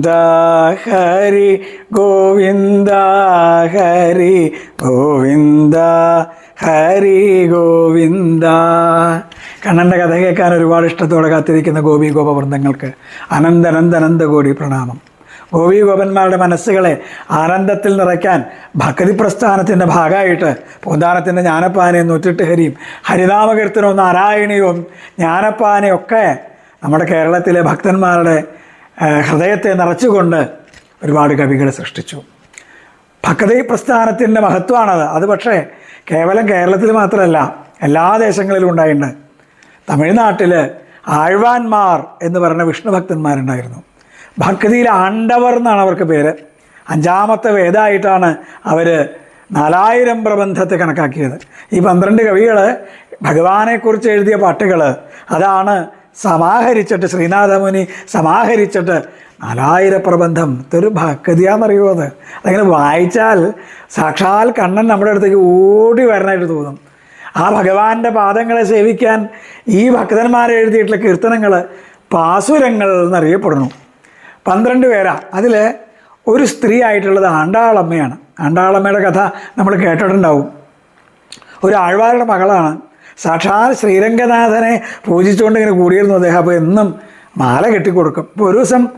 ഗോവിന്ദ ഹരി ഗോവിന്ദ ഹരി ഗോവിന്ദ. ഹരി ഗോവിന്ദ കണ്ണന്റെ കഥ കേൾക്കാൻ ഒരുപാട് ഇഷ്ടത്തോടെ കാത്തിരിക്കുന്ന ഗോപി ഗോപവൃന്ദങ്ങൾക്ക് അനന്തനന്ദനന്ദ കോടി പ്രണാമം. ഗോപി ഗോപന്മാരുടെ മനസ്സുകളെ ആനന്ദത്തിൽ നിറയ്ക്കാൻ ഭക്തി പ്രസ്ഥാനത്തിന്റെ ഭാഗമായിട്ട് പൂന്താനത്തിന്റെ ജ്ഞാനപ്പാനയും നൂറ്റിട്ട് ഹരിയും ഹരിനാമകീർത്തനവും നാരായണിയും ജ്ഞാനപ്പാനയും ഒക്കെ നമ്മുടെ കേരളത്തിലെ ഭക്തന്മാരുടെ ഹൃദയത്തെ നിറച്ചുകൊണ്ട് ഒരുപാട് കവികൾ സൃഷ്ടിച്ചു. ഭക്തി പ്രസ്ഥാനത്തിന്റെ മഹത്വമാണത് അത് പക്ഷേ കേവലം കേരളത്തിൽ മാത്രമല്ല എല്ലാ ദേശങ്ങളിലും ഉണ്ടായിട്ടുണ്ട്. തമിഴ്നാട്ടിൽ ആഴ്വാൻമാർ എന്ന് പറയുന്ന വിഷ്ണു ഭക്തന്മാരുണ്ടായിരുന്നു. ഭക്തിയിൽ ആണ്ടവർ എന്നാണ് അവർക്ക് പേര്. അഞ്ചാമത്തെ വേദമായിട്ടാണ് അവർ നാലായിരം പ്രബന്ധത്തെ കണക്കാക്കിയത്. ഈ പന്ത്രണ്ട് കവികൾ ഭഗവാനെക്കുറിച്ച് എഴുതിയ പാട്ടുകൾ അതാണ് സമാഹരിച്ചിട്ട് ശ്രീനാഥമുനി സമാഹരിച്ചിട്ട് നാലായിര പ്രബന്ധം ഇതൊരു ഭക്തിയാണെന്നറിയോ അത്? അതങ്ങനെ വായിച്ചാൽ സാക്ഷാൽ കണ്ണൻ നമ്മുടെ അടുത്തേക്ക് ഓടി വരണമായിട്ട് തോന്നും. ആ ഭഗവാന്റെ പാദങ്ങളെ സേവിക്കാൻ ഈ ഭക്തന്മാരെ എഴുതിയിട്ടുള്ള കീർത്തനങ്ങൾ പാസുരങ്ങൾ എന്നറിയപ്പെടുന്നു. പന്ത്രണ്ട് പേരാ. അതിൽ ഒരു സ്ത്രീ ആയിട്ടുള്ളത് ആണ്ടാളമ്മയാണ്. ആണ്ടാളമ്മയുടെ കഥ നമ്മൾ കേട്ടിട്ടുണ്ടാവും. ഒരു ആഴ്വാരുടെ മകളാണ്. സാക്ഷാൽ ശ്രീരംഗനാഥനെ പൂജിച്ചുകൊണ്ട് ഇങ്ങനെ കൂടിയിരുന്നു അദ്ദേഹം. അപ്പോൾ എന്നും മാല കെട്ടിക്കൊടുക്കും. ഇപ്പോൾ ഒരു ദിവസം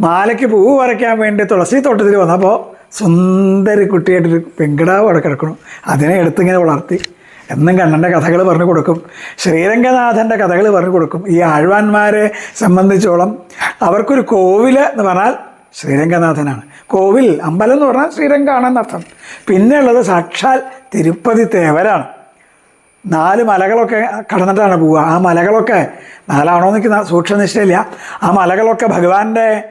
മാലയ്ക്ക് പൂവ് വരയ്ക്കാൻ വേണ്ടി തുളസി തോട്ടത്തിൽ വന്നപ്പോൾ സുന്ദരി കുട്ടിയായിട്ടൊരു പെങ്കിടാവ് അവിടെ കിടക്കണം അതിനെ എടുത്തിങ്ങനെ വളർത്തി. എന്നും കണ്ണന്റെ കഥകൾ പറഞ്ഞു കൊടുക്കും. ശ്രീരംഗനാഥന്റെ കഥകൾ പറഞ്ഞു കൊടുക്കും. ഈ ആഴ്വാന്മാരെ സംബന്ധിച്ചോളം അവർക്കൊരു കോവിൽ എന്ന് പറഞ്ഞാൽ ശ്രീരംഗനാഥനാണ്. കോവിൽ അമ്പലം എന്ന് പറഞ്ഞാൽ ശ്രീരംഗാണെന്നർത്ഥം. പിന്നെയുള്ളത് സാക്ഷാൽ തിരുപ്പതി തേവരാണ്. നാല് മലകളൊക്കെ കടന്നിട്ടാണ് പോവുക. ആ മലകളൊക്കെ നാലാണോ എനിക്ക് സൂക്ഷ്മനിഷ്ഠയില്ല. ആ മലകളൊക്കെ ഭഗവാന്റെ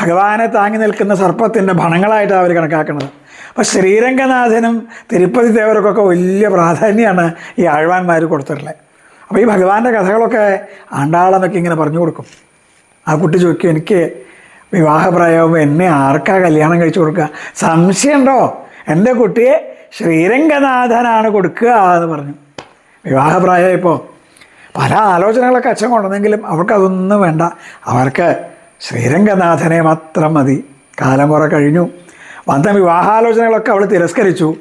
ഭഗവാനെ താങ്ങി നിൽക്കുന്ന സർപ്പത്തിന്റെ ഭണങ്ങളായിട്ടാണ് അവർ കണക്കാക്കുന്നത്. അപ്പോൾ ശ്രീരംഗനാഥനും തിരുപ്പതി ദേവർക്കൊക്കെ വലിയ പ്രാധാന്യമാണ് ഈ ആഴ്വാന്മാർ കൊടുത്തിട്ടുള്ളത് അപ്പോൾ ഈ ഭഗവാന്റെ കഥകളൊക്കെ ആണ്ടാളമൊക്കെ ഇങ്ങനെ പറഞ്ഞു കൊടുക്കും. ആ കുട്ടി ചോദിക്കും എനിക്ക് വിവാഹപ്രായമാകുമ്പോൾ എന്നെ ആർക്കാ കല്യാണം കഴിച്ചു കൊടുക്കുക? സംശയമുണ്ടോ? എന്റെ കുട്ടിയെ ശ്രീരംഗനാഥനാണ് കൊടുക്കുക എന്ന് പറഞ്ഞു. വിവാഹപ്രായമായപ്പോൾ പല ആലോചനകളൊക്കെ അച്ഛൻ കൊണ്ടുവന്നെങ്കിലും അവർക്കതൊന്നും വേണ്ട. അവർക്ക് ശ്രീരംഗനാഥനെ മാത്രം മതി. കാലം കുറെ കഴിഞ്ഞു. വന്ന വിവാഹാലോചനകളൊക്കെ അവൾ തിരസ്കരിച്ചു.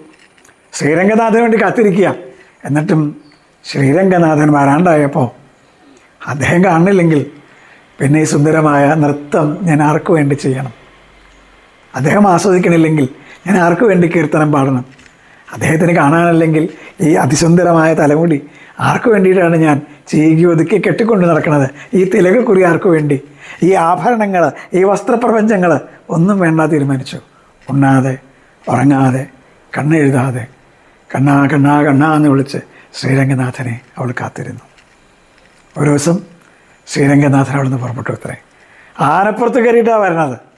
ശ്രീരംഗനാഥന് വേണ്ടി കാത്തിരിക്കുക. എന്നിട്ടും ശ്രീരംഗനാഥൻ വരാണ്ടായപ്പോൾ അദ്ദേഹം കാണുന്നില്ലെങ്കിൽ പിന്നെ ഈ സുന്ദരമായ നൃത്തം ഞാൻ ആർക്ക് വേണ്ടി ചെയ്യണം? അദ്ദേഹം ആസ്വദിക്കണില്ലെങ്കിൽ ഞാൻ ആർക്ക് വേണ്ടി കീർത്തനം പാടണം? അദ്ദേഹത്തിന് കാണാനല്ലെങ്കിൽ ഈ അതിസുന്ദരമായ തലമുടി ആർക്കു വേണ്ടിയിട്ടാണ് ഞാൻ ചീകി ഒതുക്കി കെട്ടിക്കൊണ്ട് നടക്കുന്നത് ഈ തിലകക്കുറി ആർക്കു വേണ്ടി? ഈ ആഭരണങ്ങൾ ഈ വസ്ത്രപ്രപഞ്ചങ്ങൾ ഒന്നും വേണ്ട തീരുമാനിച്ചു. ഉണ്ണാതെ ഉറങ്ങാതെ കണ്ണെഴുതാതെ കണ്ണാ കണ്ണാ കണ്ണാ എന്ന് വിളിച്ച് ശ്രീരംഗനാഥനെ അവൾ കാത്തിരുന്നു. ഒരു ദിവസം ശ്രീരംഗനാഥൻ അവിടുന്ന് പുറപ്പെട്ടു അത്രേ. ആനപ്പുറത്ത് കയറിയിട്ടാണ് വരണത്.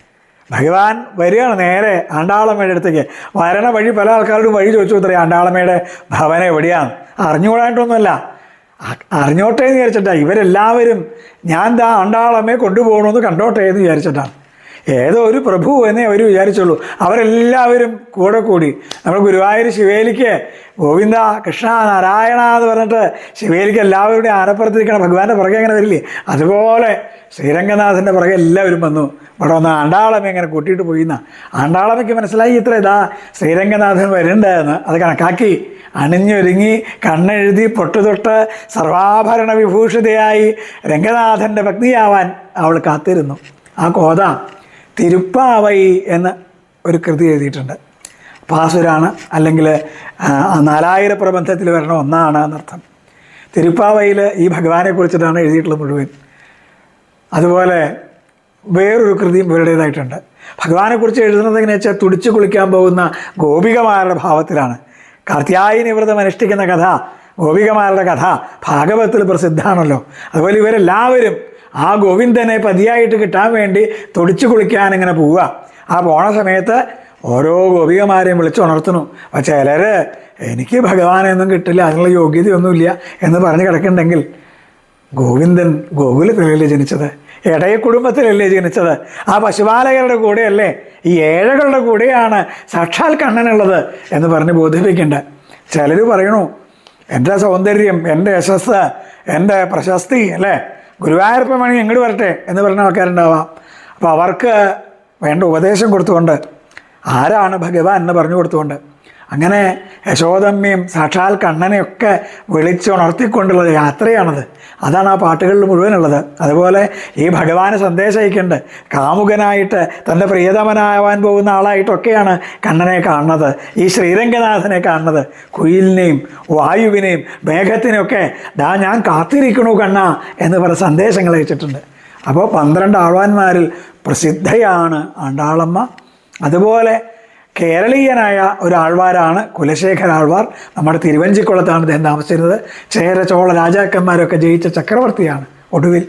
ഭഗവാൻ വരികയാണ് നേരെ ആണ്ടാളമ്മയുടെ അടുത്തേക്ക്. വരണ വഴി പല ആൾക്കാരോടും വഴി ചോദിച്ചു അത്രേ ആണ്ടാളമ്മയുടെ ഭവനം എവിടെയാണ്? അറിഞ്ഞുകൂടായിട്ടൊന്നുമല്ല. അ- അറിഞ്ഞോട്ടെ എന്ന് വിചാരിച്ചിട്ടാണ് ഇവരെല്ലാവരും ഞാൻ ദാ ആണ്ടാളമ്മയെ കൊണ്ടുപോകണമെന്ന് കണ്ടോട്ടെ എന്ന് വിചാരിച്ചിട്ടാണ്. ഏതോ ഒരു പ്രഭു എന്നേ അവർ വിചാരിച്ചുള്ളൂ. അവരെല്ലാവരും കൂടെ കൂടി നമ്മൾ ഗുരുവായൂർ ശിവേലിക്ക് ഗോവിന്ദ കൃഷ്ണ നാരായണ എന്ന് പറഞ്ഞിട്ട് ശിവേലിക്ക് എല്ലാവരുടെയും ആനപ്പുറത്തിരിക്കണം ഭഗവാന്റെ പുറകെ അങ്ങനെ വരില്ലേ? അതുപോലെ ശ്രീരംഗനാഥന്റെ പുറകെ എല്ലാവരും വന്നു. ഇവിടെ വന്ന് ആണ്ടാളമ്മ ഇങ്ങനെ കൂട്ടിയിട്ട് പോയിന്ന. ആണ്ടാളമ്മയ്ക്ക് മനസ്സിലായി ഇത്ര. ഇതാ ശ്രീരംഗനാഥൻ വരുന്നുണ്ടെന്ന് അത് കണക്കാക്കി. അണിഞ്ഞൊരുങ്ങി കണ്ണെഴുതി പൊട്ടുതൊട്ട് സർവാഭരണ വിഭൂഷിതയായി രംഗനാഥന്റെ ഭക്തിയാവാൻ അവൾ കാത്തിരുന്നു. ആ കോത തിരുപ്പാവൈ എന്ന ഒരു കൃതി എഴുതിയിട്ടുണ്ട്. പാസുരാണ് അല്ലെങ്കിൽ നാലായിര പ്രബന്ധത്തിൽ വരണ ഒന്നാണ് എന്നർത്ഥം. തിരുപ്പാവയിൽ ഈ ഭഗവാനെ കുറിച്ചിട്ടാണ് എഴുതിയിട്ടുള്ളത് മുഴുവൻ. അതുപോലെ വേറൊരു കൃതിയും ഇവരുടേതായിട്ടുണ്ട്. ഭഗവാനെക്കുറിച്ച് എഴുതുന്നത് എങ്ങനെ വെച്ചാൽ തുടിച്ചു കുളിക്കാൻ പോകുന്ന ഗോപികമാരുടെ ഭാവത്തിലാണ്. കാർത്യായനി വ്രതം അനുഷ്ഠിക്കുന്ന കഥ ഗോപികമാരുടെ കഥ ഭാഗവത്തിൽ പ്രസിദ്ധമാണല്ലോ. അതുപോലെ ഇവരെല്ലാവരും ആ ഗോവിന്ദനെ പതിയായിട്ട് കിട്ടാൻ വേണ്ടി തുടിച്ചു കുളിക്കാൻ ഇങ്ങനെ പോവുക. ആ പോണ സമയത്ത് ഓരോ ഗോപികമാരെയും വിളിച്ചുണർത്തുന്നു. അപ്പം ചിലർ എനിക്ക് ഭഗവാനെയൊന്നും കിട്ടില്ല അതിനുള്ള യോഗ്യതയൊന്നുമില്ല എന്ന് പറഞ്ഞു കിടക്കുന്നുണ്ടെങ്കിൽ ഗോവിന്ദൻ ഗോകുലത്തിലല്ലേ ജനിച്ചത്? ഇടയ കുടുംബത്തിലല്ലേ ജനിച്ചത്? ആ പശുപാലകരുടെ കൂടെയല്ലേ? ഈ ഏഴകളുടെ കൂടെയാണ് സാക്ഷാൽ കണ്ണനുള്ളത് എന്ന് പറഞ്ഞ് ബോധിപ്പിക്കേണ്ട. ചിലർ പറയണു എന്റെ സൗന്ദര്യം എന്റെ യശസ് എന്റെ പ്രശസ്തി അല്ലേ? ഗുരുവായൂരപ്പൻ വേണമെങ്കിൽ ഇങ്ങോട്ട് വരട്ടെ എന്ന് പറഞ്ഞ ആൾക്കാരുണ്ടാവാം. അപ്പോൾ അവർക്ക് വേണ്ട ഉപദേശം കൊടുത്തുകൊണ്ട് ആരാണ് ഭഗവാൻ എന്ന് പറഞ്ഞു കൊടുത്തുകൊണ്ട് അങ്ങനെ യശോദമ്മയും സാക്ഷാൽ കണ്ണനെയൊക്കെ വിളിച്ചുണർത്തിക്കൊണ്ടുള്ള യാത്രയാണത്. അതാണ് ആ പാട്ടുകളിൽ മുഴുവനുള്ളത്. അതുപോലെ ഈ ഭഗവാന് സന്ദേശം അയക്കേണ്ടത് കാമുകനായിട്ട് തന്റെ പ്രിയതമനാവാൻ പോകുന്ന ആളായിട്ടൊക്കെയാണ് കണ്ണനെ കാണുന്നത്. ഈ ശ്രീരംഗനാഥനെ കാണുന്നത്. കുയിലിനെയും വായുവിനെയും മേഘത്തിനെയൊക്കെ ദാ ഞാൻ കാത്തിരിക്കണു കണ്ണ എന്ന് പറഞ്ഞ സന്ദേശങ്ങൾ അയച്ചിട്ടുണ്ട്. അപ്പോൾ പന്ത്രണ്ട് ആഴ്വാന്മാരിൽ പ്രസിദ്ധയാണ് ആണ്ടാളമ്മ. അതുപോലെ കേരളീയനായ ഒരാൾവാരാണ് കുലശേഖര ആൾവാർ. നമ്മുടെ തിരുവഞ്ചിക്കുളത്താണ് അദ്ദേഹം താമസിച്ചിരുന്നത്. ചേര ചോള രാജാക്കന്മാരൊക്കെ ജയിച്ച ചക്രവർത്തിയാണ് ഒടുവിൽ.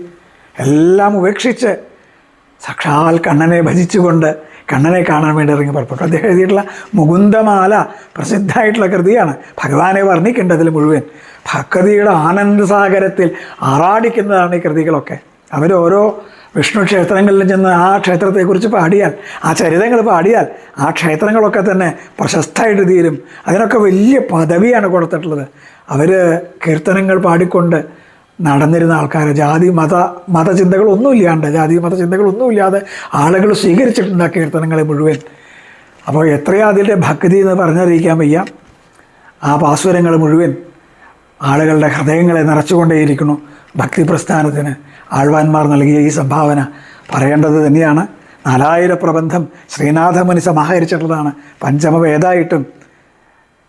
എല്ലാം ഉപേക്ഷിച്ച് സാക്ഷാൽ കണ്ണനെ ഭജിച്ചുകൊണ്ട് കണ്ണനെ കാണാൻ വേണ്ടി ഇറങ്ങി പുറപ്പെട്ടു. അദ്ദേഹം എഴുതിയിട്ടുള്ള മുകുന്ദമാല പ്രസിദ്ധമായിട്ടുള്ള കൃതിയാണ്. ഭഗവാനെ വർണിക്കേണ്ടതിൽ മുഴുവൻ. ഭക്തിയുടെ ആനന്ദസാഗരത്തിൽ ആറാടിക്കുന്നതാണ് ഈ കൃതികളൊക്കെ. അവരോരോ വിഷ്ണു ക്ഷേത്രങ്ങളിൽ ചെന്ന് ആ ക്ഷേത്രത്തെക്കുറിച്ച് പാടിയാൽ ആ ചരിതങ്ങൾ പാടിയാൽ ആ ക്ഷേത്രങ്ങളൊക്കെ തന്നെ പ്രശസ്തമായിട്ട് തീരും. അതിനൊക്കെ വലിയ പദവിയാണ് കൊടുത്തിട്ടുള്ളത്. അവർ കീർത്തനങ്ങൾ പാടിക്കൊണ്ട് നടന്നിരുന്ന ആൾക്കാർ ജാതി മത മതചിന്തകളൊന്നുമില്ലാണ്ട് ജാതി മതചിന്തകളൊന്നുമില്ലാതെ ആളുകൾ സ്വീകരിച്ചിട്ടുണ്ട് ആ കീർത്തനങ്ങളെ മുഴുവൻ. അപ്പോൾ എത്രയാ അതിന്റെ ഭക്തി എന്ന് പറഞ്ഞറിയിക്കാൻ വയ്യ. ആ പാസ്വരങ്ങൾ മുഴുവൻ ആളുകളുടെ ഹൃദയങ്ങളെ നിറച്ചുകൊണ്ടേയിരിക്കുന്നു. ഭക്തി പ്രസ്ഥാനത്തിന് ആഴ്വാന്മാർ നൽകിയ ഈ സംഭാവന പറയേണ്ടത് തന്നെയാണ്. നാലായിര പ്രബന്ധം ശ്രീനാഥമുനി സമാഹരിച്ചിട്ടുള്ളതാണ് പഞ്ചമവേദായിട്ടും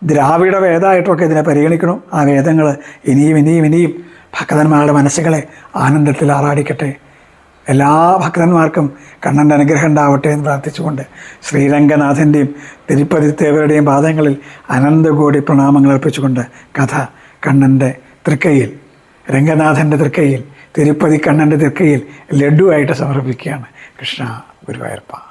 ദ്രാവിഡ വേദമായിട്ടൊക്കെ ഇതിനെ പരിഗണിക്കണം ആ വേദങ്ങൾ ഇനിയും ഇനിയും ഇനിയും ഭക്തന്മാരുടെ മനസ്സുകളെ ആനന്ദത്തിൽ ആറാടിക്കട്ടെ. എല്ലാ ഭക്തന്മാർക്കും കണ്ണന്റെ അനുഗ്രഹം ഉണ്ടാവട്ടെ എന്ന് പ്രാർത്ഥിച്ചുകൊണ്ട് ശ്രീരംഗനാഥന്റെയും തിരുപ്പതി ദേവരുടെയും പാദങ്ങളിൽ അനന്തകോടി പ്രണാമങ്ങൾ അർപ്പിച്ചുകൊണ്ട് കഥ കണ്ണന്റെ തൃക്കൈയിൽ രംഗനാഥന്റെ തൃക്കയിൽ തിരുപ്പതി കണ്ണന്റെ തൃക്കയിൽ ലഡുവായിട്ട് സമർപ്പിക്കുകയാണ് കൃഷ്ണ ഗുരുവായൂരപ്പ.